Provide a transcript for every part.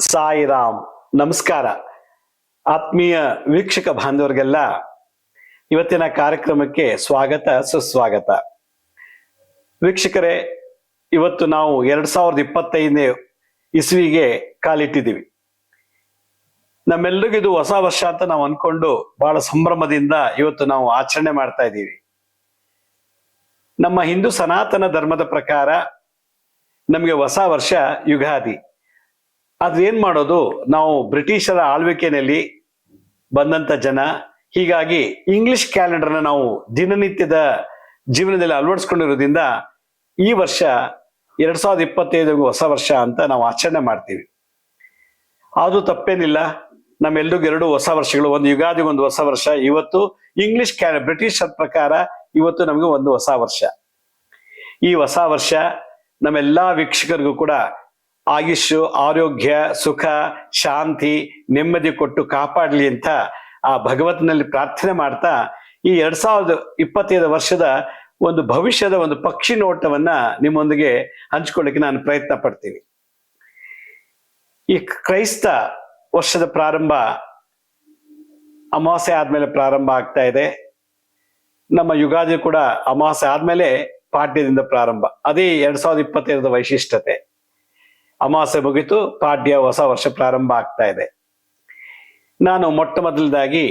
ಸಾಯಿರಾಮ್, ನಮಸ್ಕಾರ. ಆತ್ಮೀಯ ವೀಕ್ಷಕ ಬಾಂಧವರಿಗೆಲ್ಲ, ಇವತ್ತಿನ ಕಾರ್ಯಕ್ರಮಕ್ಕೆ ಸ್ವಾಗತ, ಸುಸ್ವಾಗತ. ವೀಕ್ಷಕರೇ, ಇವತ್ತು ನಾವು ಎರಡ್ ಸಾವಿರದ ಇಪ್ಪತ್ತೈದನೇ ಇಸ್ವಿಗೆ ಕಾಲಿಟ್ಟಿದ್ದೀವಿ. ನಮ್ಮೆಲ್ಲರಿಗೂ ಇದು ಹೊಸ ವರ್ಷ ಅಂತ ನಾವು ಅನ್ಕೊಂಡು ಬಹಳ ಸಂಭ್ರಮದಿಂದ ಇವತ್ತು ನಾವು ಆಚರಣೆ ಮಾಡ್ತಾ ಇದ್ದೀವಿ. ನಮ್ಮ ಹಿಂದೂ ಸನಾತನ ಧರ್ಮದ ಪ್ರಕಾರ ನಮಗೆ ಹೊಸ ವರ್ಷ ಯುಗಾದಿ. ಆದ್ರೆ ಏನ್ ಮಾಡೋದು? ನಾವು ಬ್ರಿಟಿಷರ ಆಳ್ವಿಕೆಯಲ್ಲಿ ಬಂದಂತ ಜನ. ಹೀಗಾಗಿ ಇಂಗ್ಲಿಷ್ ಕ್ಯಾಲೆಂಡರ್ನ ನಾವು ದಿನನಿತ್ಯದ ಜೀವನದಲ್ಲಿ ಅಳವಡಿಸ್ಕೊಂಡಿರೋದ್ರಿಂದ ಈ ವರ್ಷ ಎರಡ್ ಸಾವಿರದ ಇಪ್ಪತ್ತೈದು ಹೊಸ ವರ್ಷ ಅಂತ ನಾವು ಆಚರಣೆ ಮಾಡ್ತೀವಿ. ಅದು ತಪ್ಪೇನಿಲ್ಲ. ನಮ್ಮೆಲ್ರಿಗೂ ಎರಡು ಹೊಸ ವರ್ಷಗಳು, ಒಂದು ಯುಗಾದಿ, ಒಂದು ಹೊಸ ವರ್ಷ. ಇವತ್ತು ಇಂಗ್ಲಿಷ್ ಕ್ಯಾಲೆ ಬ್ರಿಟಿಷರ ಪ್ರಕಾರ ಇವತ್ತು ನಮಗೆ ಒಂದು ಹೊಸ ವರ್ಷ. ಈ ಹೊಸ ವರ್ಷ ನಮ್ಮೆಲ್ಲಾ ವೀಕ್ಷಕರಿಗೂ ಕೂಡ ಆಯುಷು, ಆರೋಗ್ಯ, ಸುಖ, ಶಾಂತಿ, ನೆಮ್ಮದಿ ಕೊಟ್ಟು ಕಾಪಾಡಲಿ ಅಂತ ಆ ಭಗವತ್ನಲ್ಲಿ ಪ್ರಾರ್ಥನೆ ಮಾಡ್ತಾ ಈ ಎರಡ್ ಸಾವಿರದ ಇಪ್ಪತ್ತೈದು ವರ್ಷದ ಒಂದು ಭವಿಷ್ಯದ ಒಂದು ಪಕ್ಷಿ ನೋಟವನ್ನ ನಿಮ್ಮೊಂದಿಗೆ ಹಂಚ್ಕೊಳ್ಳಿಕ್ಕೆ ನಾನು ಪ್ರಯತ್ನ ಪಡ್ತೀನಿ. ಈ ಕ್ರೈಸ್ತ ವರ್ಷದ ಪ್ರಾರಂಭ ಅಮಾವಾಸ್ಯೆ ಆದ್ಮೇಲೆ ಪ್ರಾರಂಭ ಆಗ್ತಾ ಇದೆ. ನಮ್ಮ ಯುಗಾದಿ ಕೂಡ ಅಮಾವಾಸ್ಯೆ ಆದ್ಮೇಲೆ ಪಾಠ್ಯದಿಂದ ಪ್ರಾರಂಭ. ಅದೇ ಎರಡ್ ಸಾವಿರದ ಇಪ್ಪತ್ತೈದರ ವೈಶಿಷ್ಟ್ಯತೆ. ಅಮಾವಾಸ್ಯೆ ಮುಗಿತು, ಪಾಡ್ಯ ಹೊಸ ವರ್ಷ ಪ್ರಾರಂಭ ಆಗ್ತಾ ಇದೆ. ನಾನು ಮೊಟ್ಟ ಮೊದಲದಾಗಿ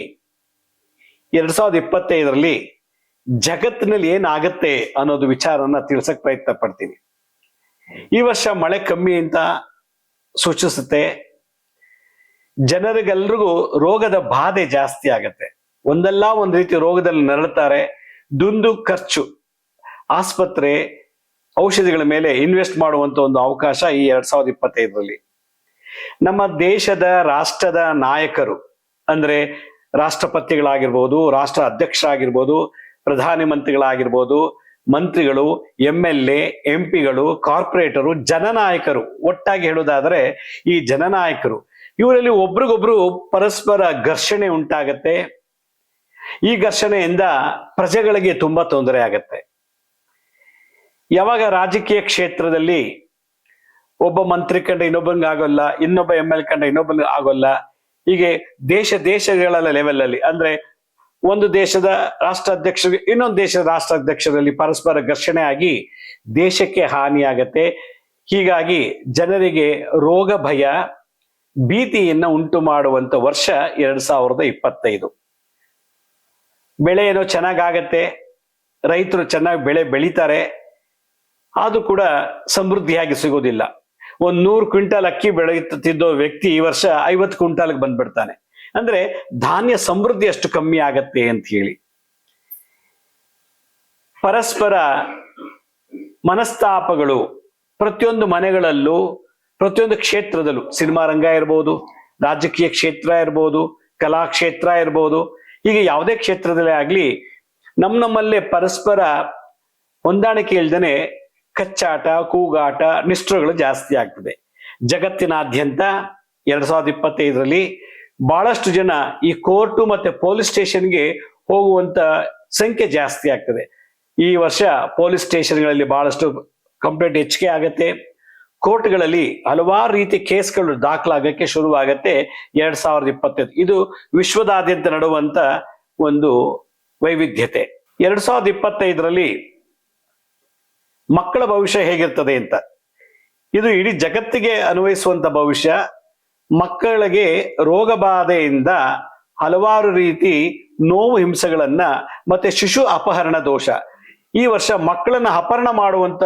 ಎರಡ್ ಸಾವಿರದ ಇಪ್ಪತ್ತೈದರಲ್ಲಿ ಜಗತ್ತಿನಲ್ಲಿ ಏನಾಗತ್ತೆ ಅನ್ನೋದು ವಿಚಾರನ ತಿಳ್ಸಕ್ ಪ್ರಯತ್ನ ಪಡ್ತೀನಿ. ಈ ವರ್ಷ ಮಳೆ ಕಮ್ಮಿ ಅಂತ ಸೂಚಿಸುತ್ತೆ. ಜನರಿಗೆಲ್ರಿಗೂ ರೋಗದ ಬಾಧೆ ಜಾಸ್ತಿ ಆಗತ್ತೆ. ಒಂದಲ್ಲ ಒಂದ್ ರೀತಿ ರೋಗದಲ್ಲಿ ನರಳುತ್ತಾರೆ ದುಂದು, ಖರ್ಚು, ಆಸ್ಪತ್ರೆ ಔಷಧಿಗಳ ಮೇಲೆ ಇನ್ವೆಸ್ಟ್ ಮಾಡುವಂತ ಒಂದು ಅವಕಾಶ ಈ ಎರಡ್ ಸಾವಿರದ ಇಪ್ಪತ್ತೈದರಲ್ಲಿ. ನಮ್ಮ ದೇಶದ ರಾಷ್ಟ್ರದ ನಾಯಕರು ಅಂದ್ರೆ ರಾಷ್ಟ್ರಪತಿಗಳಾಗಿರ್ಬೋದು, ರಾಷ್ಟ್ರ ಅಧ್ಯಕ್ಷರಾಗಿರ್ಬೋದು, ಪ್ರಧಾನಿ ಮಂತ್ರಿಗಳಾಗಿರ್ಬೋದು, ಮಂತ್ರಿಗಳು ಎಂ ಎಲ್ ಎ ಎಂ ಪಿಗಳು ಕಾರ್ಪೊರೇಟರು, ಜನನಾಯಕರು. ಒಟ್ಟಾಗಿ ಹೇಳೋದಾದ್ರೆ ಈ ಜನನಾಯಕರು, ಇವರಲ್ಲಿ ಒಬ್ರಿಗೊಬ್ರು ಪರಸ್ಪರ ಘರ್ಷಣೆ ಉಂಟಾಗತ್ತೆ. ಈ ಘರ್ಷಣೆಯಿಂದ ಪ್ರಜೆಗಳಿಗೆ ತುಂಬಾ ತೊಂದರೆ ಆಗತ್ತೆ. ಯಾವಾಗ ರಾಜಕೀಯ ಕ್ಷೇತ್ರದಲ್ಲಿ ಒಬ್ಬ ಮಂತ್ರಿ ಕಂಡ ಇನ್ನೊಬ್ಬಂಗ ಆಗೋಲ್ಲ, ಇನ್ನೊಬ್ಬ ಎಂ ಎಲ್ ಕಂಡ ಇನ್ನೊಬ್ಬನಿಗೆ ಆಗೋಲ್ಲ, ಹೀಗೆ ದೇಶ ದೇಶಗಳ ಲೆವೆಲ್ ಅಲ್ಲಿ. ಅಂದ್ರೆ ಒಂದು ದೇಶದ ರಾಷ್ಟ್ರಾಧ್ಯಕ್ಷರಿಗೆ, ಇನ್ನೊಂದು ದೇಶದ ರಾಷ್ಟ್ರಾಧ್ಯಕ್ಷರಲ್ಲಿ ಪರಸ್ಪರ ಘರ್ಷಣೆ ಆಗಿ ದೇಶಕ್ಕೆ ಹಾನಿಯಾಗತ್ತೆ ಹೀಗಾಗಿ ಜನರಿಗೆ ರೋಗ, ಭಯ, ಭೀತಿಯನ್ನ ಉಂಟು ಮಾಡುವಂತ ವರ್ಷ ಎರಡ್ ಸಾವಿರದ ಇಪ್ಪತ್ತೈದು. ಬೆಳೆ ಏನೋ ಚೆನ್ನಾಗಾಗತ್ತೆ ರೈತರು ಚೆನ್ನಾಗಿ ಬೆಳೆ ಬೆಳೀತಾರೆ ಅದು ಕೂಡ ಸಮೃದ್ಧಿಯಾಗಿ ಸಿಗೋದಿಲ್ಲ. ಒಂದ್ ನೂರು ಕ್ವಿಂಟಾಲ್ ಅಕ್ಕಿ ಬೆಳೆಯುತ್ತಿದ್ದೋ ವ್ಯಕ್ತಿ ಈ ವರ್ಷ ಐವತ್ತು ಕ್ವಿಂಟಾಲ್ಗೆ ಬಂದ್ಬಿಡ್ತಾನೆ. ಅಂದ್ರೆ ಧಾನ್ಯ ಸಮೃದ್ಧಿ ಅಷ್ಟು ಕಮ್ಮಿ ಆಗತ್ತೆ ಅಂತ ಹೇಳಿ. ಪರಸ್ಪರ ಮನಸ್ತಾಪಗಳು ಪ್ರತಿಯೊಂದು ಮನೆಗಳಲ್ಲೂ, ಪ್ರತಿಯೊಂದು ಕ್ಷೇತ್ರದಲ್ಲೂ, ಸಿನಿಮಾ ರಂಗ ಇರ್ಬೋದು, ರಾಜಕೀಯ ಕ್ಷೇತ್ರ ಇರ್ಬೋದು ಕಲಾ ಕ್ಷೇತ್ರ ಇರ್ಬೋದು, ಹೀಗೆ ಯಾವುದೇ ಕ್ಷೇತ್ರದಲ್ಲೇ ಆಗ್ಲಿ ನಮ್ಮ ನಮ್ಮಲ್ಲೇ ಪರಸ್ಪರ ಹೊಂದಾಣಿಕೆ ಇಲ್ದೇನೆ ಕಚ್ಚಾಟ, ಕೂಗಾಟ, ನಿಷ್ಠುರಗಳು ಜಾಸ್ತಿ ಆಗ್ತದೆ. ಜಗತ್ತಿನಾದ್ಯಂತ ಎರಡ್ ಸಾವಿರದ ಇಪ್ಪತ್ತೈದರಲ್ಲಿ ಬಹಳಷ್ಟು ಜನ ಈ ಕೋರ್ಟು ಮತ್ತೆ ಪೊಲೀಸ್ ಸ್ಟೇಷನ್ಗೆ ಹೋಗುವಂತ ಸಂಖ್ಯೆ ಜಾಸ್ತಿ ಆಗ್ತದೆ. ಈ ವರ್ಷ ಪೊಲೀಸ್ ಸ್ಟೇಷನ್ಗಳಲ್ಲಿ ಬಹಳಷ್ಟು ಕಂಪ್ಲೇಂಟ್ ಹೆಚ್ಚಿಗೆ ಆಗತ್ತೆ. ಕೋರ್ಟ್ಗಳಲ್ಲಿ ಹಲವಾರು ರೀತಿ ಕೇಸ್ಗಳು ದಾಖಲಾಗಕ್ಕೆ ಶುರುವಾಗತ್ತೆ ಎರಡ್ ಸಾವಿರದ ಇಪ್ಪತ್ತೈದು. ಇದು ವಿಶ್ವದಾದ್ಯಂತ ನಡುವಂತ ಒಂದು ವೈವಿಧ್ಯತೆ. ಎರಡ್ ಸಾವಿರದ ಇಪ್ಪತ್ತೈದರಲ್ಲಿ ಮಕ್ಕಳ ಭವಿಷ್ಯ ಹೇಗಿರ್ತದೆ ಅಂತ. ಇದು ಇಡೀ ಜಗತ್ತಿಗೆ ಅನ್ವಯಿಸುವಂತ ಭವಿಷ್ಯ. ಮಕ್ಕಳಿಗೆ ರೋಗ ಬಾಧೆಯಿಂದ ಹಲವಾರು ರೀತಿ ನೋವು ಹಿಂಸೆಗಳನ್ನ ಮತ್ತೆ ಶಿಶು ಅಪಹರಣ ದೋಷ. ಈ ವರ್ಷ ಮಕ್ಕಳನ್ನ ಅಪಹರಣ ಮಾಡುವಂತ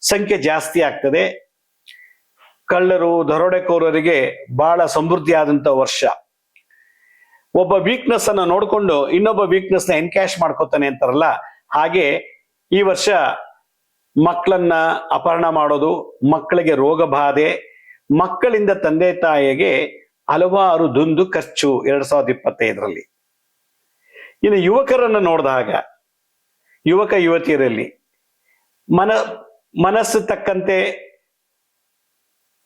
ಸಂಖ್ಯೆ ಜಾಸ್ತಿ ಆಗ್ತದೆ. ಕಳ್ಳರು, ದರೋಡೆಕೋರರಿಗೆ ಬಹಳ ಸಮೃದ್ಧಿಯಾದಂತ ವರ್ಷ. ಒಬ್ಬ ವೀಕ್ನೆಸ್ ಅನ್ನ ನೋಡಿಕೊಂಡು ಇನ್ನೊಬ್ಬ ವೀಕ್ನೆಸ್ನ ಎನ್ಕ್ಯಾಶ್ ಮಾಡ್ಕೋತಾನೆ ಅಂತಾರಲ್ಲ. ಹಾಗೆ ಈ ವರ್ಷ ಮಕ್ಕಳನ್ನ ಅಪಹರಣ ಮಾಡೋದು, ಮಕ್ಕಳಿಗೆ ರೋಗ ಬಾಧೆ, ಮಕ್ಕಳಿಂದ ತಂದೆ ತಾಯಿಗೆ ಹಲವಾರು ದುಂದು ಖರ್ಚು ಎರಡ್ ಸಾವಿರದ ಇಪ್ಪತ್ತೈದರಲ್ಲಿ. ಇನ್ನು ಯುವಕರನ್ನ ನೋಡಿದಾಗ ಯುವಕ ಯುವತಿಯರಲ್ಲಿ ಮನ, ಮನಸ್ಸು ತಕ್ಕಂತೆ,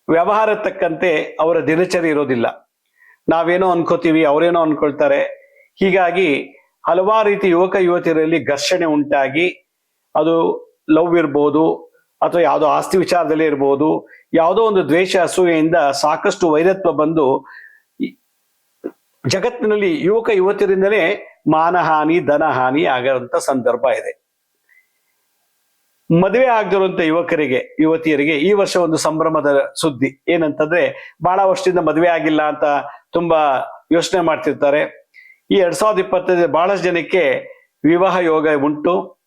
ವ್ಯವಹಾರ ತಕ್ಕಂತೆ ಅವರ ದಿನಚರಿ ಇರೋದಿಲ್ಲ. ನಾವೇನೋ ಅನ್ಕೋತೀವಿ, ಅವರೇನೋ ಅನ್ಕೊಳ್ತಾರೆ. ಹೀಗಾಗಿ ಹಲವಾರು ರೀತಿ ಯುವಕ ಯುವತಿಯರಲ್ಲಿ ಘರ್ಷಣೆ ಉಂಟಾಗಿ, ಅದು ಲವ್ ಇರ್ಬೋದು ಅಥವಾ ಯಾವುದೋ ಆಸ್ತಿ ವಿಚಾರದಲ್ಲಿ ಇರ್ಬೋದು, ಯಾವುದೋ ಒಂದು ದ್ವೇಷ, ಅಸೂಯೆಯಿಂದ ಸಾಕಷ್ಟು ವೈರತ್ವ ಬಂದು ಜಗತ್ತಿನಲ್ಲಿ ಯುವಕ, ಯುವತಿಯರಿಂದಲೇ ಮಾನಹಾನಿ, ಧನಹಾನಿ ಆಗುವಂತ ಸಂದರ್ಭ ಇದೆ. ಮದುವೆ ಆಗದಿರುವಂತ ಯುವಕರಿಗೆ, ಯುವತಿಯರಿಗೆ ಈ ವರ್ಷ ಒಂದು ಸಂಭ್ರಮದ ಸುದ್ದಿ. ಏನಂತಂದ್ರೆ, ಬಹಳ ವರ್ಷದಿಂದ ಮದುವೆ ಆಗಿಲ್ಲ ಅಂತ ತುಂಬಾ ಯೋಚನೆ ಮಾಡ್ತಿರ್ತಾರೆ. ಈ ಎರಡ್ ಸಾವಿರದ ಇಪ್ಪತ್ತೈದು ಬಹಳಷ್ಟು ಜನಕ್ಕೆ ವಿವಾಹ ಯೋಗ ಉಂಟು.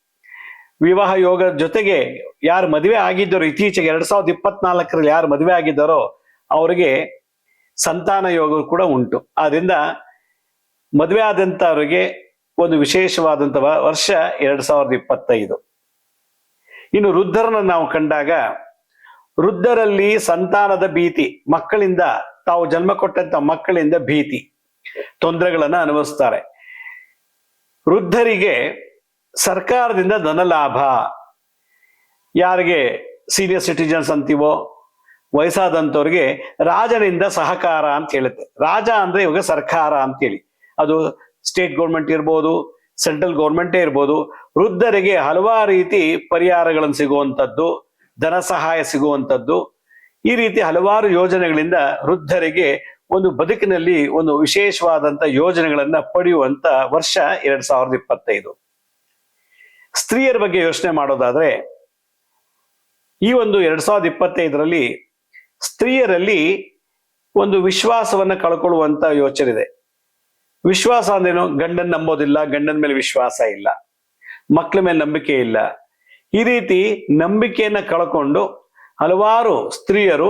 ವಿವಾಹ ಯೋಗ ಜೊತೆಗೆ ಯಾರು ಮದುವೆ ಆಗಿದ್ದಾರೋ, ಇತ್ತೀಚೆಗೆ ಎರಡ್ ಸಾವಿರದ ಇಪ್ಪತ್ನಾಲ್ಕರಲ್ಲಿ ಯಾರು ಮದುವೆ ಆಗಿದ್ದಾರೋ, ಅವರಿಗೆ ಸಂತಾನ ಯೋಗ ಕೂಡ ಉಂಟು. ಆದ್ರಿಂದ ಮದುವೆ ಆದಂತವರಿಗೆ ಒಂದು ವಿಶೇಷವಾದಂತ ವರ್ಷ ಎರಡ್ ಸಾವಿರದ ಇಪ್ಪತ್ತೈದು. ಇನ್ನು ವೃದ್ಧರನ್ನ ನಾವು ಕಂಡಾಗ, ವೃದ್ಧರಲ್ಲಿ ಸಂತಾನದ ಭೀತಿ, ಮಕ್ಕಳಿಂದ ತಾವು ಜನ್ಮ ಕೊಟ್ಟಂತ ಮಕ್ಕಳಿಂದ ಭೀತಿ, ತೊಂದರೆಗಳನ್ನ ಅನುಭವಿಸ್ತಾರೆ. ವೃದ್ಧರಿಗೆ ಸರ್ಕಾರದಿಂದ ಧನಲಾಭ ಯಾರಿಗೆ ಸೀನಿಯರ್ ಸಿಟಿಜನ್ಸ್ ಅಂತೀವೋ ವಯಸ್ಸಾದಂಥವ್ರಿಗೆ ರಾಜನಿಂದ ಸಹಕಾರ ಅಂತ ಹೇಳುತ್ತೆ. ರಾಜ ಅಂದ್ರೆ ಇವಾಗ ಸರ್ಕಾರ ಅಂತೇಳಿ. ಅದು ಸ್ಟೇಟ್ ಗೌರ್ಮೆಂಟ್ ಇರ್ಬೋದು ಸೆಂಟ್ರಲ್ ಗೌರ್ಮೆಂಟೇ ಇರ್ಬೋದು. ವೃದ್ಧರಿಗೆ ಹಲವಾರು ರೀತಿ ಪರಿಹಾರಗಳನ್ನು ಸಿಗುವಂಥದ್ದು ಧನ ಸಹಾಯ ಸಿಗುವಂಥದ್ದು ಈ ರೀತಿ ಹಲವಾರು ಯೋಜನೆಗಳಿಂದ ವೃದ್ಧರಿಗೆ ಒಂದು ಬದುಕಿನಲ್ಲಿ ಒಂದು ವಿಶೇಷವಾದಂಥ ಯೋಜನೆಗಳನ್ನ ಪಡೆಯುವಂಥ ವರ್ಷ ಎರಡ್ ಸಾವಿರದ ಇಪ್ಪತ್ತೈದು. ಸ್ತ್ರೀಯರ ಬಗ್ಗೆ ಯೋಚನೆ ಮಾಡೋದಾದ್ರೆ, ಈ ಒಂದು ಎರಡ್ ಸಾವಿರದ ಇಪ್ಪತ್ತೈದರಲ್ಲಿ ಸ್ತ್ರೀಯರಲ್ಲಿ ಒಂದು ವಿಶ್ವಾಸವನ್ನ ಕಳ್ಕೊಳ್ಳುವಂತ ಯೋಚನೆ ಇದೆ ವಿಶ್ವಾಸ ಅಂದ್ರೇನು? ಗಂಡನ್ ನಂಬೋದಿಲ್ಲ, ಗಂಡನ ಮೇಲೆ ವಿಶ್ವಾಸ ಇಲ್ಲ ಮಕ್ಕಳ ಮೇಲೆ ನಂಬಿಕೆ ಇಲ್ಲ. ಈ ರೀತಿ ನಂಬಿಕೆಯನ್ನ ಕಳ್ಕೊಂಡು ಹಲವಾರು ಸ್ತ್ರೀಯರು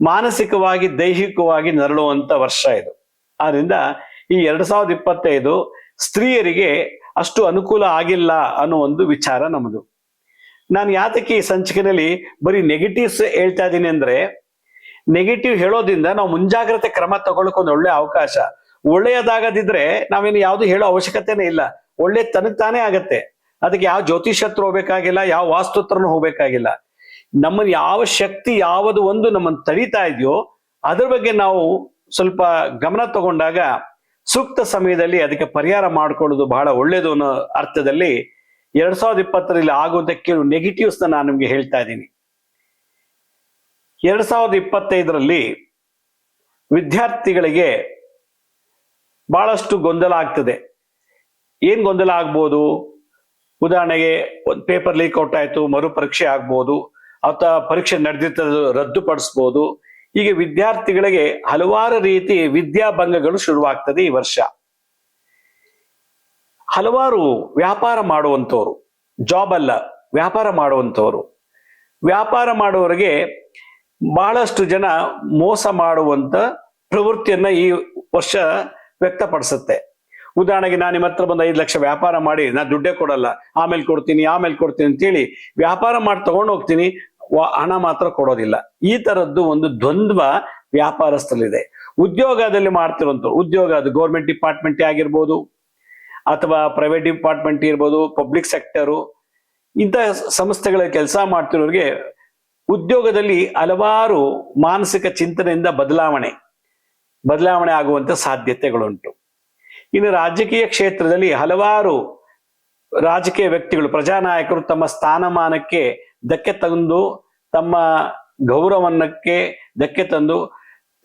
ಮಾನಸಿಕವಾಗಿ, ದೈಹಿಕವಾಗಿ ನರಳುವಂತ ವರ್ಷ ಇದು. ಆದ್ರಿಂದ ಈ ಎರಡ್ ಸಾವಿರದ ಇಪ್ಪತ್ತೈದು ಸ್ತ್ರೀಯರಿಗೆ ಅಷ್ಟು ಅನುಕೂಲ ಆಗಿಲ್ಲ ಅನ್ನೋ ಒಂದು ವಿಚಾರ ನಮ್ಮದು. ನಾನು ಯಾತಕ್ಕೆ ಈ ಸಂಚಿಕೆನಲ್ಲಿ ಬರೀ ನೆಗೆಟಿವ್ಸ್ ಹೇಳ್ತಾ ಇದ್ದೀನಿ ಅಂದ್ರೆ ನೆಗೆಟಿವ್ ಹೇಳೋದ್ರಿಂದ ನಾವು ಮುಂಜಾಗ್ರತೆ ಕ್ರಮ ತಗೊಳ್ಳೋಕೆ ಒಂದು ಒಳ್ಳೆ ಅವಕಾಶ. ಒಳ್ಳೆಯದಾಗದಿದ್ರೆ ನಾವೇನು ಯಾವುದು ಹೇಳೋ ಅವಶ್ಯಕತೆನೇ ಇಲ್ಲ. ಒಳ್ಳೆ ತನಗ್ ತಾನೇ ಆಗತ್ತೆ. ಅದಕ್ಕೆ ಯಾವ ಜ್ಯೋತಿಷತ್ರ ಹೋಗ್ಬೇಕಾಗಿಲ್ಲ, ಯಾವ ವಾಸ್ತುತ್ರನೂ ಹೋಗ್ಬೇಕಾಗಿಲ್ಲ. ನಮ್ಮನ್ನ ಯಾವ ಶಕ್ತಿ, ಯಾವುದು ಒಂದು ನಮ್ಮನ್ನು ತಡೀತಾ ಇದೆಯೋ, ಅದ್ರ ಬಗ್ಗೆ ನಾವು ಸ್ವಲ್ಪ ಗಮನ ತಗೊಂಡಾಗ ಸೂಕ್ತ ಸಮಯದಲ್ಲಿ ಅದಕ್ಕೆ ಪರಿಹಾರ ಮಾಡ್ಕೊಳ್ಳೋದು ಬಹಳ ಒಳ್ಳೇದು ಅನ್ನೋ ಅರ್ಥದಲ್ಲಿ ಎರಡ್ ಸಾವಿರದ ಇಪ್ಪತ್ತರಲ್ಲಿ ಆಗುವಂತ ಕೆಲವು ನೆಗೆಟಿವ್ಸ್ ನಾನು ನಿಮ್ಗೆ ಹೇಳ್ತಾ ಇದ್ದೀನಿ. ಎರಡ್ ಸಾವಿರದ ಇಪ್ಪತ್ತೈದರಲ್ಲಿ ವಿದ್ಯಾರ್ಥಿಗಳಿಗೆ ಬಹಳಷ್ಟು ಗೊಂದಲ ಆಗ್ತದೆ. ಏನ್ ಗೊಂದಲ ಆಗ್ಬೋದು? ಉದಾಹರಣೆಗೆ ಒಂದು ಪೇಪರ್ ಲೀಕ್ ಔಟ್ ಆಯ್ತು ಮರು ಪರೀಕ್ಷೆ ಆಗ್ಬೋದು, ಅಥವಾ ಪರೀಕ್ಷೆ ನಡೆದಿರ್ತದ, ರದ್ದುಪಡಿಸ್ಬೋದು ಹೀಗೆ ವಿದ್ಯಾರ್ಥಿಗಳಿಗೆ ಹಲವಾರು ರೀತಿ ವಿದ್ಯಾಭಂಗಗಳು ಶುರುವಾಗ್ತದೆ ಈ ವರ್ಷ. ಹಲವಾರು ವ್ಯಾಪಾರ ಮಾಡುವಂಥವ್ರು ಜಾಬ್ ಅಲ್ಲ, ವ್ಯಾಪಾರ ಮಾಡುವಂಥವ್ರು ವ್ಯಾಪಾರ ಮಾಡುವವರಿಗೆ ಬಹಳಷ್ಟು ಜನ ಮೋಸ ಮಾಡುವಂತ ಪ್ರವೃತ್ತಿಯನ್ನ ಈ ವರ್ಷ ವ್ಯಕ್ತಪಡಿಸುತ್ತೆ. ಉದಾಹರಣೆಗೆ ನಾನು ನಿಮ್ಮ ಹತ್ರ ಬಂದು ಐದು ಲಕ್ಷ ವ್ಯಾಪಾರ ಮಾಡಿ ನಾನು ದುಡ್ಡೇ ಕೊಡಲ್ಲ, ಆಮೇಲೆ ಕೊಡ್ತೀನಿ ಆಮೇಲೆ ಕೊಡ್ತೀನಿ ಅಂತೇಳಿ ವ್ಯಾಪಾರ ಮಾಡಿ ತಗೊಂಡು ಹೋಗ್ತೀನಿ ಹಣ ಮಾತ್ರ ಕೊಡೋದಿಲ್ಲ. ಈ ತರದ್ದು ಒಂದು ದ್ವಂದ್ವ ವ್ಯಾಪಾರಸ್ಥರಲ್ಲಿದೆ. ಉದ್ಯೋಗದಲ್ಲಿ ಮಾಡ್ತಿರುವಂತ ಉದ್ಯೋಗ ಅದು ಗೌರ್ಮೆಂಟ್ ಡಿಪಾರ್ಟ್ಮೆಂಟ್ ಆಗಿರ್ಬೋದು, ಅಥವಾ ಪ್ರೈವೇಟ್ ಡಿಪಾರ್ಟ್ಮೆಂಟ್ ಇರ್ಬೋದು ಪಬ್ಲಿಕ್ ಸೆಕ್ಟರು ಇಂಥ ಸಂಸ್ಥೆಗಳ ಕೆಲಸ ಮಾಡ್ತಿರೋರಿಗೆ ಉದ್ಯೋಗದಲ್ಲಿ ಹಲವಾರು ಮಾನಸಿಕ ಚಿಂತನೆಯಿಂದ ಬದಲಾವಣೆ ಬದಲಾವಣೆ ಆಗುವಂತ ಸಾಧ್ಯತೆಗಳುಂಟು. ಇನ್ನು ರಾಜಕೀಯ ಕ್ಷೇತ್ರದಲ್ಲಿ ಹಲವಾರು ರಾಜಕೀಯ ವ್ಯಕ್ತಿಗಳು, ಪ್ರಜಾನಾಯಕರು ತಮ್ಮ ಸ್ಥಾನಮಾನಕ್ಕೆ ಧಕ್ಕೆ ತಂದು ತಮ್ಮ ಗೌರವನ್ನಕ್ಕೆ ಧಕ್ಕೆ ತಂದು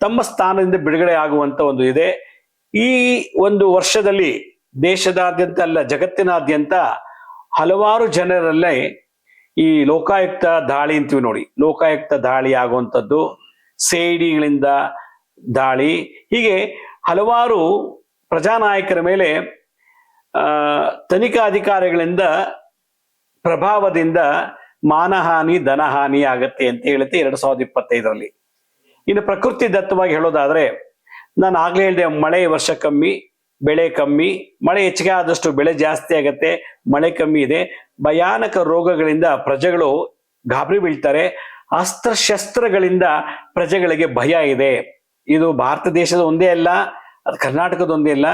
ತಮ್ಮ ಸ್ಥಾನದಿಂದ ಬಿಡುಗಡೆ ಆಗುವಂತ ಒಂದು ಇದೆ. ಈ ಒಂದು ವರ್ಷದಲ್ಲಿ ದೇಶದಾದ್ಯಂತ ಅಲ್ಲ, ಜಗತ್ತಿನಾದ್ಯಂತ ಹಲವಾರು ಜನರಲ್ಲೇ ಈ ಲೋಕಾಯುಕ್ತ ದಾಳಿ ಅಂತೀವಿ ನೋಡಿ. ಲೋಕಾಯುಕ್ತ ದಾಳಿ ಆಗುವಂಥದ್ದು, ಸೇಡಿಗಳಿಂದ ದಾಳಿ. ಹೀಗೆ ಹಲವಾರು ಪ್ರಜಾನಾಯಕರ ಮೇಲೆ ತನಿಖಾಧಿಕಾರಿಗಳಿಂದ ಪ್ರಭಾವದಿಂದ ಮಾನಹಾನಿ, ಧನಹಾನಿ ಆಗತ್ತೆ ಅಂತ ಹೇಳುತ್ತೆ ಎರಡ್ ಸಾವಿರದ ಇಪ್ಪತ್ತೈದರಲ್ಲಿ. ಇನ್ನು ಪ್ರಕೃತಿ ದತ್ತವಾಗಿ ಹೇಳೋದಾದ್ರೆ, ನಾನು ಆಗ್ಲೇ ಹೇಳಿದೆ, ಮಳೆ ವರ್ಷ ಕಮ್ಮಿ, ಬೆಳೆ ಕಮ್ಮಿ, ಮಳೆ ಹೆಚ್ಚಿಗೆ ಆದಷ್ಟು ಬೆಳೆ ಜಾಸ್ತಿ ಆಗತ್ತೆ, ಮಳೆ ಕಮ್ಮಿ ಇದೆ, ಭಯಾನಕ ರೋಗಗಳಿಂದ ಪ್ರಜೆಗಳು ಗಾಬರಿ ಬೀಳ್ತಾರೆ, ಅಸ್ತ್ರಶಸ್ತ್ರಗಳಿಂದ ಪ್ರಜೆಗಳಿಗೆ ಭಯ ಇದೆ. ಇದು ಭಾರತ ದೇಶದ ಒಂದೇ ಅಲ್ಲ, ಅದು ಕರ್ನಾಟಕದ ಒಂದೇ ಅಲ್ಲ.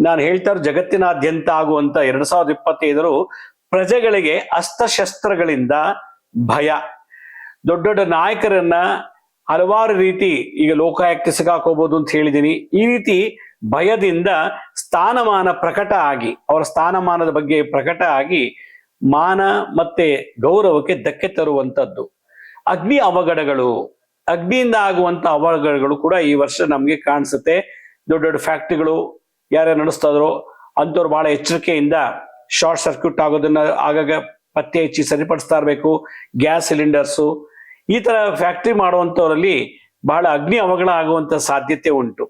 ನಾನು ಹೇಳ್ತಾ ಇರೋ ಜಗತ್ತಿನಾದ್ಯಂತ ಆಗುವಂತ ಎರಡ್ ಸಾವಿರದ ಇಪ್ಪತ್ತೈದರು ಪ್ರಜೆಗಳಿಗೆ ಅಸ್ತ್ರಶಸ್ತ್ರಗಳಿಂದ ಭಯ. ದೊಡ್ಡ ದೊಡ್ಡ ನಾಯಕರನ್ನ ಹಲವಾರು ರೀತಿ ಈಗ ಲೋಕಾಯುಕ್ತ ಸಿಗಾಕೋಬಹುದು ಅಂತ ಹೇಳಿದ್ದೀನಿ ಈ ರೀತಿ ಭಯದಿಂದ ಸ್ಥಾನಮಾನ ಪ್ರಕಟ ಆಗಿ, ಅವರ ಸ್ಥಾನಮಾನದ ಬಗ್ಗೆ ಪ್ರಕಟ ಆಗಿ ಮಾನ ಮತ್ತೆ ಗೌರವಕ್ಕೆ ಧಕ್ಕೆ ತರುವಂತದ್ದು ಅಗ್ನಿ ಅವಘಡಗಳು, ಅಗ್ನಿಯಿಂದ ಆಗುವಂತ ಅವಘಡಗಳು ಕೂಡ ಈ ವರ್ಷ ನಮಗೆ ಕಾಣಿಸುತ್ತೆ. ದೊಡ್ಡ ದೊಡ್ಡ ಫ್ಯಾಕ್ಟ್ರಿಗಳು ಯಾರ್ಯಾರು ನಡೆಸ್ತಾ ಇದ್ರು ಅಂಥವ್ರು ಬಹಳ ಎಚ್ಚರಿಕೆಯಿಂದ ಶಾರ್ಟ್ ಸರ್ಕ್ಯೂಟ್ ಆಗೋದನ್ನ ಆಗಾಗ ಪತ್ತೆ ಹಚ್ಚಿ ಸರಿಪಡಿಸ್ತಾ ಇರಬೇಕು. ಗ್ಯಾಸ್ ಸಿಲಿಂಡರ್ಸು, ಈ ತರ ಫ್ಯಾಕ್ಟ್ರಿ ಮಾಡುವಂಥವರಲ್ಲಿ ಬಹಳ ಅಗ್ನಿ ಅವಘಡ ಆಗುವಂತ ಸಾಧ್ಯತೆ ಉಂಟು.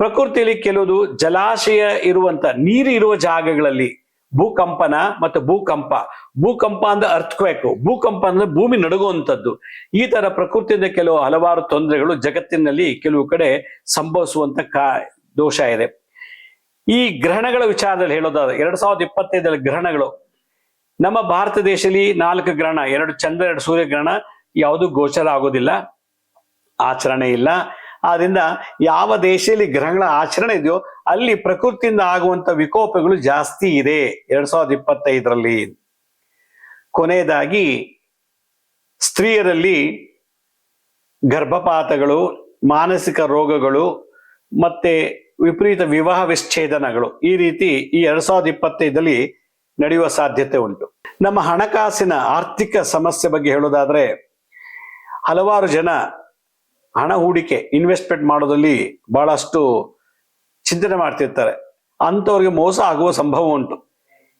ಪ್ರಕೃತಿಯಲ್ಲಿ ಕೆಲವು ಜಲಾಶಯ ಇರುವಂತ, ನೀರು ಇರುವ ಜಾಗಗಳಲ್ಲಿ ಭೂಕಂಪನ ಮತ್ತು ಭೂಕಂಪ. ಭೂಕಂಪ ಅಂದ್ರೆ ಅರ್ಥಕ್ವೇಕು ಭೂಕಂಪ ಅಂದ್ರೆ ಭೂಮಿ ನಡುಗುವಂಥದ್ದು. ಈ ತರ ಪ್ರಕೃತಿಯಿಂದ ಕೆಲವು ಹಲವಾರು ತೊಂದರೆಗಳು ಜಗತ್ತಿನಲ್ಲಿ ಕೆಲವು ಕಡೆ ಸಂಭವಿಸುವಂತ ಕಾ, ದೋಷ ಇದೆ. ಈ ಗ್ರಹಣಗಳ ವಿಚಾರದಲ್ಲಿ ಹೇಳೋದಾದ್ರೆ ಎರಡ್ ಸಾವಿರದ ಇಪ್ಪತ್ತೈದರಲ್ಲಿ ಗ್ರಹಣಗಳು. ನಮ್ಮ ಭಾರತ ದೇಶದಲ್ಲಿ ನಾಲ್ಕು ಗ್ರಹಣ, ಎರಡು ಚಂದ್ರ, ಎರಡು ಸೂರ್ಯ ಗ್ರಹಣ ಯಾವುದು ಗೋಚರ ಆಗೋದಿಲ್ಲ, ಆಚರಣೆ ಇಲ್ಲ. ಆದ್ರಿಂದ ಯಾವ ದೇಶದಲ್ಲಿ ಗ್ರಹಗಳ ಆಚರಣೆ ಇದೆಯೋ ಅಲ್ಲಿ ಪ್ರಕೃತಿಯಿಂದ ಆಗುವಂತ ವಿಕೋಪಗಳು ಜಾಸ್ತಿ ಇದೆ ಎರಡ್ ಸಾವಿರದ ಇಪ್ಪತ್ತೈದರಲ್ಲಿ. ಕೊನೆಯದಾಗಿ ಸ್ತ್ರೀಯರಲ್ಲಿ ಗರ್ಭಪಾತಗಳು, ಮಾನಸಿಕ ರೋಗಗಳು, ಮತ್ತೆ ವಿಪರೀತ ವಿವಾಹ ವಿಚ್ಛೇದನಗಳು. ಈ ರೀತಿ ಈ ಎರಡ್ ಸಾವಿರದ ಇಪ್ಪತ್ತೈದರಲ್ಲಿ ನಡೆಯುವ ಸಾಧ್ಯತೆ ಉಂಟು. ನಮ್ಮ ಹಣಕಾಸಿನ ಆರ್ಥಿಕ ಸಮಸ್ಯೆ ಬಗ್ಗೆ ಹೇಳೋದಾದ್ರೆ, ಹಲವಾರು ಜನ ಹಣ ಹೂಡಿಕೆ ಇನ್ವೆಸ್ಟ್ಮೆಂಟ್ ಮಾಡೋದಲ್ಲಿ ಬಹಳಷ್ಟು ಚಿಂತನೆ ಮಾಡ್ತಿರ್ತಾರೆ. ಅಂಥವ್ರಿಗೆ ಮೋಸ ಆಗುವ ಸಂಭವ ಉಂಟು.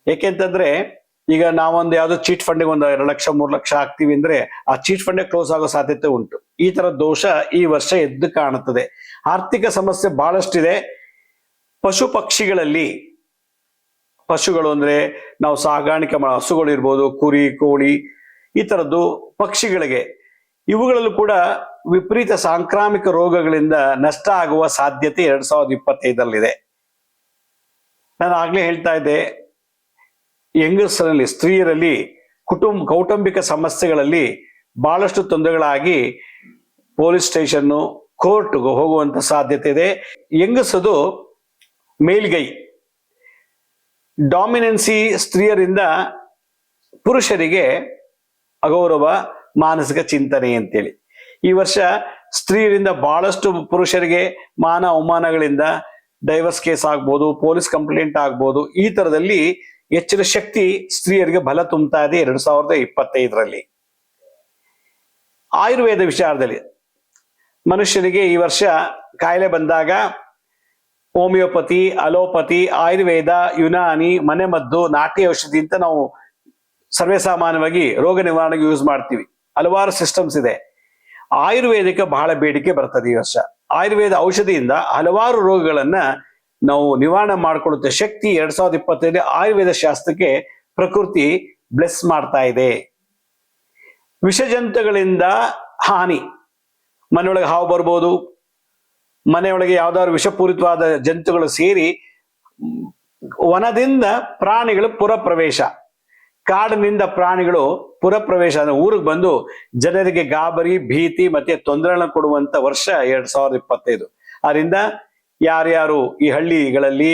ಏಕೆಂತಂದ್ರೆ ಈಗ ನಾವೊಂದು ಯಾವುದೋ ಚೀಟ್ ಫಂಡಿಗೆ ಒಂದು ಎರಡು ಲಕ್ಷ, ಮೂರು ಲಕ್ಷ ಹಾಕ್ತಿವಿ ಅಂದ್ರೆ, ಆ ಚೀಟ್ ಫಂಡೇ ಕ್ಲೋಸ್ ಆಗೋ ಸಾಧ್ಯತೆ ಉಂಟು. ಈ ತರ ದೋಷ ಈ ವರ್ಷ ಎದ್ದು ಕಾಣುತ್ತದೆ. ಆರ್ಥಿಕ ಸಮಸ್ಯೆ ಬಹಳಷ್ಟಿದೆ. ಪಶು ಪಕ್ಷಿಗಳಲ್ಲಿ, ಪಶುಗಳು ಅಂದ್ರೆ ನಾವು ಸಾಗಾಣಿಕೆ ಮಾಡೋ, ಹಸುಗಳು ಇರ್ಬೋದು, ಕುರಿ, ಕೋಳಿ ಈ ಥರದ್ದು ಪಕ್ಷಿಗಳಿಗೆ. ಇವುಗಳಲ್ಲೂ ಕೂಡ ವಿಪರೀತ ಸಾಂಕ್ರಾಮಿಕ ರೋಗಗಳಿಂದ ನಷ್ಟ ಆಗುವ ಸಾಧ್ಯತೆ ಎರಡ್ ಸಾವಿರದ ಇಪ್ಪತ್ತೈದರಲ್ಲಿದೆ. ನಾನು ಆಗ್ಲೇ ಹೇಳ್ತಾ ಇದ್ದೆ, ಹೆಂಗಸರಲ್ಲಿ, ಸ್ತ್ರೀಯರಲ್ಲಿ ಕುಟುಂಬ ಕೌಟುಂಬಿಕ ಸಮಸ್ಯೆಗಳಲ್ಲಿ ಬಹಳಷ್ಟು ತೊಂದರೆಗಳಾಗಿ ಪೊಲೀಸ್ ಸ್ಟೇಷನ್ನು ಕೋರ್ಟ್ಗೆ ಹೋಗುವಂತ ಸಾಧ್ಯತೆ ಇದೆ. ಹೆಂಗಸದು ಮೇಲ್ಗೈ. ಡಾಮಿನೆನ್ಸಿ ಸ್ತ್ರೀಯರಿಂದ ಪುರುಷರಿಗೆ ಅಗೌರವ, ಮಾನಸಿಕ ಚಿಂತನೆ ಅಂತೇಳಿ. ಈ ವರ್ಷ ಸ್ತ್ರೀಯರಿಂದ ಬಹಳಷ್ಟು ಪುರುಷರಿಗೆ ಮಾನ ಅವಮಾನಗಳಿಂದ ಡೈವರ್ಸ್ ಕೇಸ್ ಆಗ್ಬೋದು, ಪೊಲೀಸ್ ಕಂಪ್ಲೇಂಟ್ ಆಗ್ಬೋದು, ಈ ತರದಲ್ಲಿ ಹೆಚ್ಚಿನ ಶಕ್ತಿ ಸ್ತ್ರೀಯರಿಗೆ ಬಲ ತುಂಬುತ್ತಾ ಇದೆ ಎರಡು ಸಾವಿರದ ಇಪ್ಪತ್ತೈದರಲ್ಲಿ. ಆಯುರ್ವೇದ ವಿಚಾರದಲ್ಲಿ ಮನುಷ್ಯನಿಗೆ ಈ ವರ್ಷ ಕಾಯಿಲೆ ಬಂದಾಗ ಹೋಮಿಯೋಪತಿ, ಅಲೋಪತಿ, ಆಯುರ್ವೇದ, ಯುನಾನಿ, ಮನೆಮದ್ದು, ನಾಟಿ ಔಷಧಿ ಅಂತ ನಾವು ಸರ್ವೇ ಸಾಮಾನ್ಯವಾಗಿ ರೋಗ ನಿವಾರಣೆಗೆ ಯೂಸ್ ಮಾಡ್ತೀವಿ. ಹಲವಾರು ಸಿಸ್ಟಮ್ಸ್ ಇದೆ. ಆಯುರ್ವೇದಕ್ಕೆ ಬಹಳ ಬೇಡಿಕೆ ಬರ್ತದೆ ಈ ವರ್ಷ. ಆಯುರ್ವೇದ ಔಷಧಿಯಿಂದ ಹಲವಾರು ರೋಗಗಳನ್ನ ನಾವು ನಿವಾರಣೆ ಮಾಡಿಕೊಳ್ಳುತ್ತೆ. ಶಕ್ತಿ ಎರಡ್ ಸಾವಿರದ ಇಪ್ಪತ್ತೈದು ಆಯುರ್ವೇದ ಶಾಸ್ತ್ರಕ್ಕೆ ಪ್ರಕೃತಿ ಬ್ಲೆಸ್ ಮಾಡ್ತಾ ಇದೆ. ವಿಷಜಂತುಗಳಿಂದ ಹಾನಿ. ಮನೆಯೊಳಗೆ ಹಾವು ಬರ್ಬೋದು, ಮನೆಯೊಳಗೆ ಯಾವ್ದಾದ್ರು ವಿಷಪೂರಿತವಾದ ಜಂತುಗಳು ಸೇರಿ, ವನದಿಂದ ಪ್ರಾಣಿಗಳು ಪುರ ಪ್ರವೇಶ ಕಾಡಿನಿಂದ ಪ್ರಾಣಿಗಳು ಪುರ ಪ್ರವೇಶ ಅಂದ್ರೆ ಊರಿಗೆ ಬಂದು ಜನರಿಗೆ ಗಾಬರಿ, ಭೀತಿ ಮತ್ತೆ ತೊಂದರೆಗಳನ್ನು ಕೊಡುವಂತ ವರ್ಷ ಎರಡ್ ಸಾವಿರದ ಇಪ್ಪತ್ತೈದು. ಅದರಿಂದ ಯಾರ್ಯಾರು ಈ ಹಳ್ಳಿಗಳಲ್ಲಿ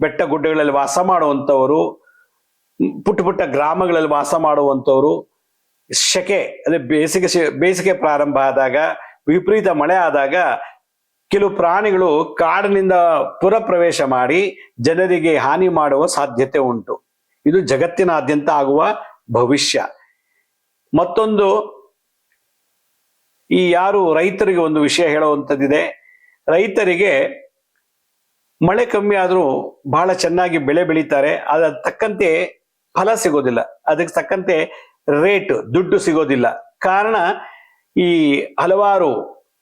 ಬೆಟ್ಟ ಗುಡ್ಡಗಳಲ್ಲಿ ವಾಸ ಮಾಡುವಂಥವರು, ಪುಟ್ಟ ಪುಟ್ಟ ಗ್ರಾಮಗಳಲ್ಲಿ ವಾಸ ಮಾಡುವಂಥವರು, ಶೆಕೆ, ಅಂದ್ರೆ ಬೇಸಿಗೆ ಬೇಸಿಗೆ ಪ್ರಾರಂಭ ಆದಾಗ ವಿಪರೀತ ಮಳೆ ಆದಾಗ ಕೆಲವು ಪ್ರಾಣಿಗಳು ಕಾಡಿನಿಂದ ಪುರ ಪ್ರವೇಶ ಮಾಡಿ ಜನರಿಗೆ ಹಾನಿ ಮಾಡುವ ಸಾಧ್ಯತೆ ಉಂಟು. ಇದು ಜಗತ್ತಿನಾದ್ಯಂತ ಆಗುವ ಭವಿಷ್ಯ. ಮತ್ತೊಂದು, ಈ ಯಾರು ರೈತರಿಗೆ ಒಂದು ವಿಷಯ ಹೇಳುವಂಥದ್ದಿದೆ. ರೈತರಿಗೆ ಮಳೆ ಕಮ್ಮಿ ಆದರೂ ಬಹಳ ಚೆನ್ನಾಗಿ ಬೆಳೆ ಬೆಳೀತಾರೆ. ಅದಕ್ಕೆ ತಕ್ಕಂತೆ ಫಲ ಸಿಗೋದಿಲ್ಲ. ಅದಕ್ಕೆ ತಕ್ಕಂತೆ ರೇಟ್, ದುಡ್ಡು ಸಿಗೋದಿಲ್ಲ. ಕಾರಣ ಈ ಹಲವಾರು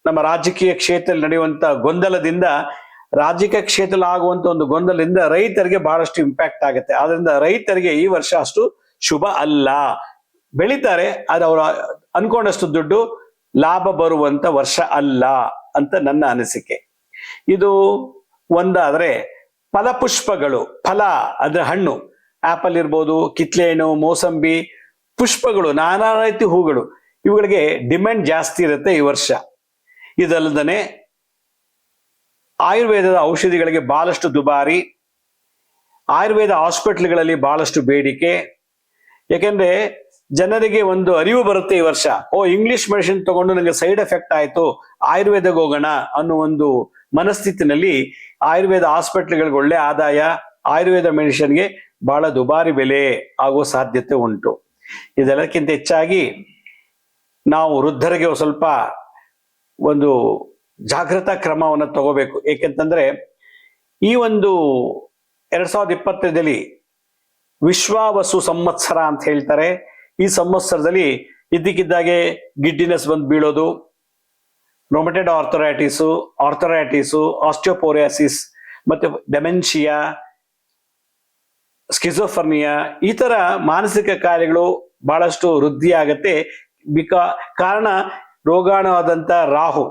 ನಮ್ಮ ರಾಜಕೀಯ ಕ್ಷೇತ್ರದಲ್ಲಿ ನಡೆಯುವಂತ ಗೊಂದಲದಿಂದ, ರಾಜಕೀಯ ಕ್ಷೇತ್ರ ಆಗುವಂತ ಒಂದು ಗೊಂದಲದಿಂದ ರೈತರಿಗೆ ಬಹಳಷ್ಟು ಇಂಪ್ಯಾಕ್ಟ್ ಆಗುತ್ತೆ. ಆದ್ರಿಂದ ರೈತರಿಗೆ ಈ ವರ್ಷ ಅಷ್ಟು ಶುಭ ಅಲ್ಲ. ಬೆಳಿತಾರೆ, ಆದ್ರೆ ಅವರು ಅನ್ಕೊಂಡಷ್ಟು ದುಡ್ಡು ಲಾಭ ಬರುವಂತ ವರ್ಷ ಅಲ್ಲ ಅಂತ ನನ್ನ ಅನಿಸಿಕೆ. ಇದು ಒಂದಾದ್ರೆ ಫಲಪುಷ್ಪಗಳು, ಫಲ ಅಂದ್ರೆ ಹಣ್ಣು. ಆಪಲ್ ಇರ್ಬೋದು, ಕಿತ್ಲೆ ಹಣ್ಣು, ಮೋಸಂಬಿ, ಪುಷ್ಪಗಳು, ನಾನಾ ರೀತಿ ಹೂಗಳು. ಇವುಗಳಿಗೆ ಡಿಮ್ಯಾಂಡ್ ಜಾಸ್ತಿ ಇರುತ್ತೆ ಈ ವರ್ಷ. ಇದಲ್ಲದೆ ಆಯುರ್ವೇದದ ಔಷಧಿಗಳಿಗೆ ಬಹಳಷ್ಟು ದುಬಾರಿ, ಆಯುರ್ವೇದ ಹಾಸ್ಪಿಟ್ಲ್ಗಳಲ್ಲಿ ಬಹಳಷ್ಟು ಬೇಡಿಕೆ. ಯಾಕೆಂದ್ರೆ ಜನರಿಗೆ ಒಂದು ಅರಿವು ಬರುತ್ತೆ ಈ ವರ್ಷ. ಓ ಇಂಗ್ಲಿಷ್ ಮೆಡಿಸಿನ್ ತಗೊಂಡು ನನಗೆ ಸೈಡ್ ಎಫೆಕ್ಟ್ ಆಯಿತು, ಆಯುರ್ವೇದಕ್ಕೆ ಹೋಗೋಣ ಅನ್ನೋ ಒಂದು ಮನಸ್ಥಿತಿನಲ್ಲಿ ಆಯುರ್ವೇದ ಹಾಸ್ಪಿಟ್ಲ್ಗಳಿಗೆ ಒಳ್ಳೆ ಆದಾಯ, ಆಯುರ್ವೇದ ಮೆಡಿಸಿನ್ಗೆ ಬಹಳ ದುಬಾರಿ ಬೆಲೆ ಆಗುವ ಸಾಧ್ಯತೆ ಉಂಟು. ಇದೆಲ್ಲಕ್ಕಿಂತ ಹೆಚ್ಚಾಗಿ ನಾವು ವೃದ್ಧರಿಗೆ ಸ್ವಲ್ಪ ಒಂದು ಜಾಗೃತ ಕ್ರಮವನ್ನು ತಗೋಬೇಕು. ಏಕೆಂತಂದ್ರೆ ಈ ಒಂದು ಎರಡ್ ಸಾವಿರದ ಇಪ್ಪತ್ತೈದಲ್ಲಿ ವಿಶ್ವ ವಸು ಸಂವತ್ಸರ ಅಂತ ಹೇಳ್ತಾರೆ. ಈ ಸಂವತ್ಸರದಲ್ಲಿ ಇದ್ದಕ್ಕಿದ್ದಾಗೆ ಗಿಡ್ಡಿನೆಸ್ ಬಂದು ಬೀಳೋದು ರೊಮಟೆಡ್ ಆರ್ಥೊರೈಟಿಸು ಆರ್ಥೊರೈಟಿಸು ಆಸ್ಟಿಯೋಪೋರಿಯಾಸಿಸ್ ಮತ್ತೆ ಡೆಮೆನ್ಷಿಯಾ ಸ್ಕಿಜೋಫರ್ನಿಯಾ ಈ ಥರ ಮಾನಸಿಕ ಕಾಯಿಲೆಗಳು ಬಹಳಷ್ಟು ವೃದ್ಧಿ ಆಗತ್ತೆ ಬಿಕಾ ಕಾರಣ ರೋಗಾಣವಾದಂಥ ರಾಹು,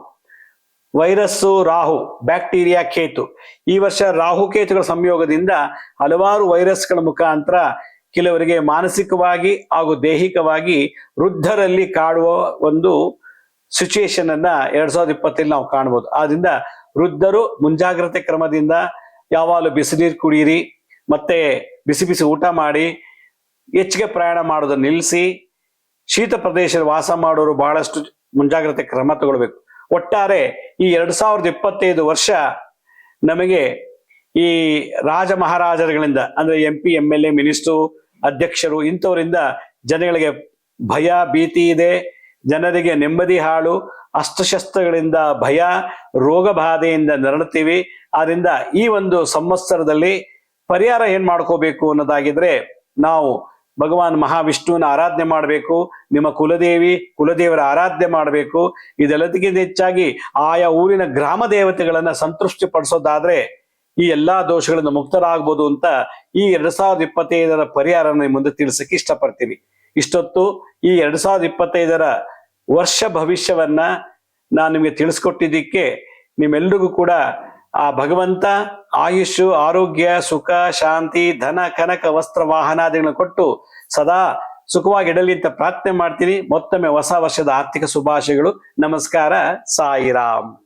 ವೈರಸ್ಸು ರಾಹು, ಬ್ಯಾಕ್ಟೀರಿಯಾ ಕೇತು. ಈ ವರ್ಷ ರಾಹು ಕೇತುಗಳ ಸಂಯೋಗದಿಂದ ಹಲವಾರು ವೈರಸ್ಗಳ ಮುಖಾಂತರ ಕೆಲವರಿಗೆ ಮಾನಸಿಕವಾಗಿ ಹಾಗೂ ದೈಹಿಕವಾಗಿ ವೃದ್ಧರಲ್ಲಿ ಕಾಡುವ ಒಂದು ಸಿಚುಯೇಷನ್ ಅನ್ನ ಎರಡ್ ಸಾವಿರದ ಇಪ್ಪತ್ತಲ್ಲಿ ನಾವು ಕಾಣಬಹುದು ಆದ್ರಿಂದ ವೃದ್ಧರು ಮುಂಜಾಗ್ರತೆ ಕ್ರಮದಿಂದ ಯಾವಾಗಲೂ ಬಿಸಿನೀರು ಕುಡಿಯಿರಿ ಮತ್ತೆ ಬಿಸಿ ಬಿಸಿ ಊಟ ಮಾಡಿ, ಹೆಚ್ಚಿಗೆ ಪ್ರಯಾಣ ಮಾಡೋದನ್ನ ನಿಲ್ಲಿಸಿ ಶೀತ ಪ್ರದೇಶದಲ್ಲಿ ವಾಸ ಮಾಡೋರು ಬಹಳಷ್ಟು ಮುಂಜಾಗ್ರತೆ ಕ್ರಮ ತಗೊಳ್ಬೇಕು. ಒಟ್ಟಾರೆ ಈ ಎರಡ್ ಸಾವಿರದ ಇಪ್ಪತ್ತೈದು ವರ್ಷ ನಮಗೆ ಈ ರಾಜ ಮಹಾರಾಜರುಗಳಿಂದ, ಅಂದ್ರೆ M P, M L A, minister, ಅಧ್ಯಕ್ಷರು ಇಂಥವರಿಂದ ಜನಗಳಿಗೆ ಭಯ, ಭೀತಿ ಇದೆ. ಜನರಿಗೆ ನೆಮ್ಮದಿ, ಹಾಳು, ಅಸ್ತ್ರಶಸ್ತ್ರಗಳಿಂದ ಭಯ, ರೋಗ ಬಾಧೆಯಿಂದ ನರಳುತ್ತೀವಿ. ಆದ್ರಿಂದ ಈ ಒಂದು ಸಂವತ್ಸರದಲ್ಲಿ ಪರಿಹಾರ ಏನ್ ಮಾಡ್ಕೋಬೇಕು ಅನ್ನೋದಾಗಿದ್ರೆ ನಾವು ಭಗವಾನ್ ಮಹಾವಿಷ್ಣುವನ್ನ ಆರಾಧನೆ ಮಾಡಬೇಕು, ನಿಮ್ಮ ಕುಲದೇವಿ, ಕುಲದೇವರ ಆರಾಧನೆ ಮಾಡಬೇಕು. ಇದೆಲ್ಲದಕ್ಕಿಂತ ಹೆಚ್ಚಾಗಿ ಆಯಾ ಊರಿನ ಗ್ರಾಮ ದೇವತೆಗಳನ್ನ ಸಂತೃಪ್ತಿ ಪಡಿಸೋದಾದ್ರೆ ಈ ಎಲ್ಲಾ ದೋಷಗಳಿಂದ ಮುಕ್ತರಾಗ್ಬೋದು ಅಂತ ಈ ಎರಡ್ ಸಾವಿರದ ಇಪ್ಪತ್ತೈದರ ಪರಿಹಾರ ಮುಂದೆ ತಿಳಿಸಕ್ಕೆ ಇಷ್ಟಪಡ್ತೀನಿ. ಇಷ್ಟೊತ್ತು ಈ ಎರಡ್ ಸಾವಿರದ ಇಪ್ಪತ್ತೈದರ ವರ್ಷ ಭವಿಷ್ಯವನ್ನ ನಾನು ನಿಮಗೆ ತಿಳಿಸ್ಕೊಟ್ಟಿದ್ದಕ್ಕೆ ನಿಮ್ಮೆಲ್ರಿಗೂ ಕೂಡ ಆ ಭಗವಂತ ಆಯುಷು, ಆರೋಗ್ಯ, ಸುಖ, ಶಾಂತಿ, ಧನ, ಕನಕ, ವಸ್ತ್ರ ವಾಹನಾದಿಗಳನ್ನು ಕೊಟ್ಟು ಸದಾ ಸುಖವಾಗಿಡಲಿ ಅಂತ ಪ್ರಾರ್ಥನೆ ಮಾಡ್ತೀನಿ. ಮತ್ತೊಮ್ಮೆ ಹೊಸ ವರ್ಷದ ಆರ್ಥಿಕ ಶುಭಾಶಯಗಳು. ನಮಸ್ಕಾರ. ಸಾಯಿರಾಮ್.